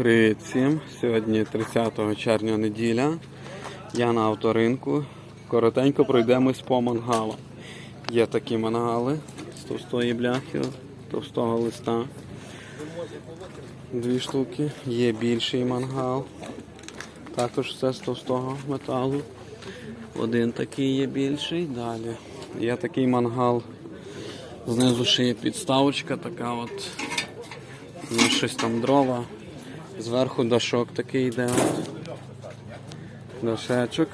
Привіт всім! Сьогодні 30 червня неділя. Я на авторинку. Коротенько пройдемось по мангалам. Є такі мангали з товстої бляхи, товстого листа. Дві штуки. Є більший мангал. Також все з товстого металу. Один такий є більший. Далі. Є такий мангал. Знизу ще є підставочка, така от. Ну, щось там дрова. Зверху дашок такий йде. Дашечок.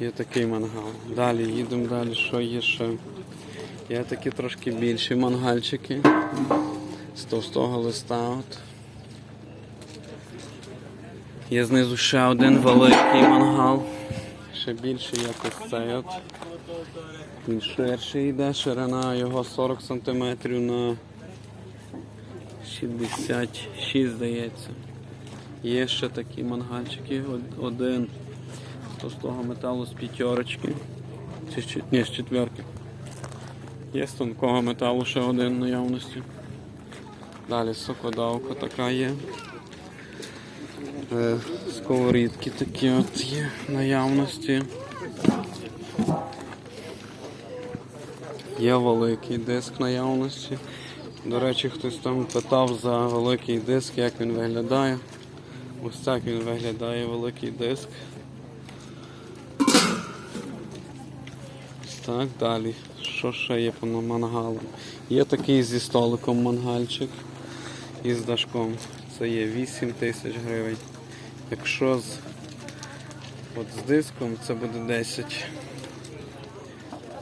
Є такий мангал. Далі їдемо далі, що є ще. Є такі трошки більші мангальчики. З товстого листа. От. Є знизу ще один великий мангал. Ще більший якось цей от. Він ширший йде, ширина його 40 см на 66, здається. Є ще такі мангальчики, один з товстого металу з п'ятерочки. Чи, ні, з четверки. Є з тонкого металу ще один наявності. Далі сокодавка така є. Е, Сковорідки такі от є наявності. Є великий диск наявності. До речі, хтось там питав за великий диск, як він виглядає. Ось так він виглядає великий диск. Ось так, далі. Що ще є по мангалу? Є такий зі столиком мангальчик і з дашком. Це є 8 тисяч гривень. Якщо з, от з диском, це буде 10.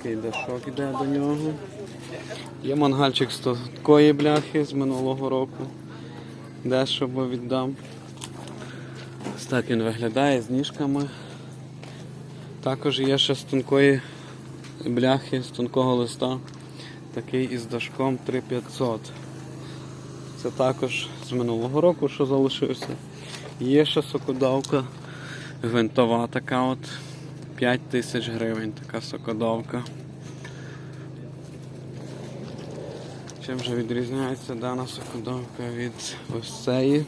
Такий дашок йде до нього. Є мангальчик з такої бляхи з минулого року. Дешево віддам. Ось так він виглядає з ніжками. Також є ще з тонкої бляхи, з тонкого листа. Такий із дашком 3500. Це також з минулого року, що залишився. Є ще сокодавка гвинтова така от 5 тисяч гривень така сокодавка. Чим же відрізняється дана сокодавка від ось цієї?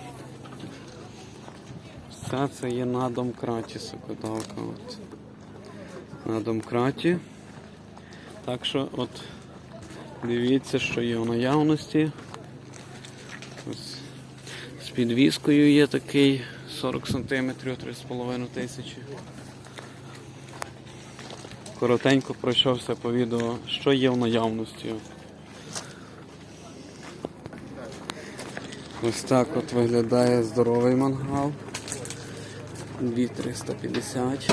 Ця це є на домкраті сокодавка. От. На домкраті. Так що от дивіться, що є в наявності. Ось. З підвіскою є такий 40 см 3,5 тисячі. Коротенько пройшовся по відео, що є в наявності. Ось так от виглядає здоровий мангал. 2350.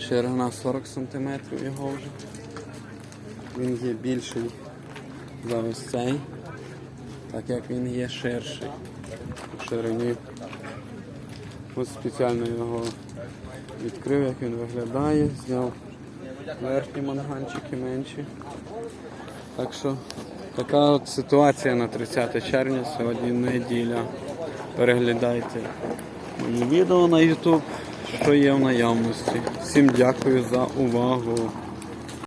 Ширина 40 см його вже. Він є більший за ось цей, так як він є ширший у ширині. Ось спеціально його відкрив, як він виглядає, зняв верхні манганчики менші. Так що така от ситуація на 30 червня, сьогодні неділя. Переглядайте мої відео на YouTube, що є в наявності. Всім дякую за увагу.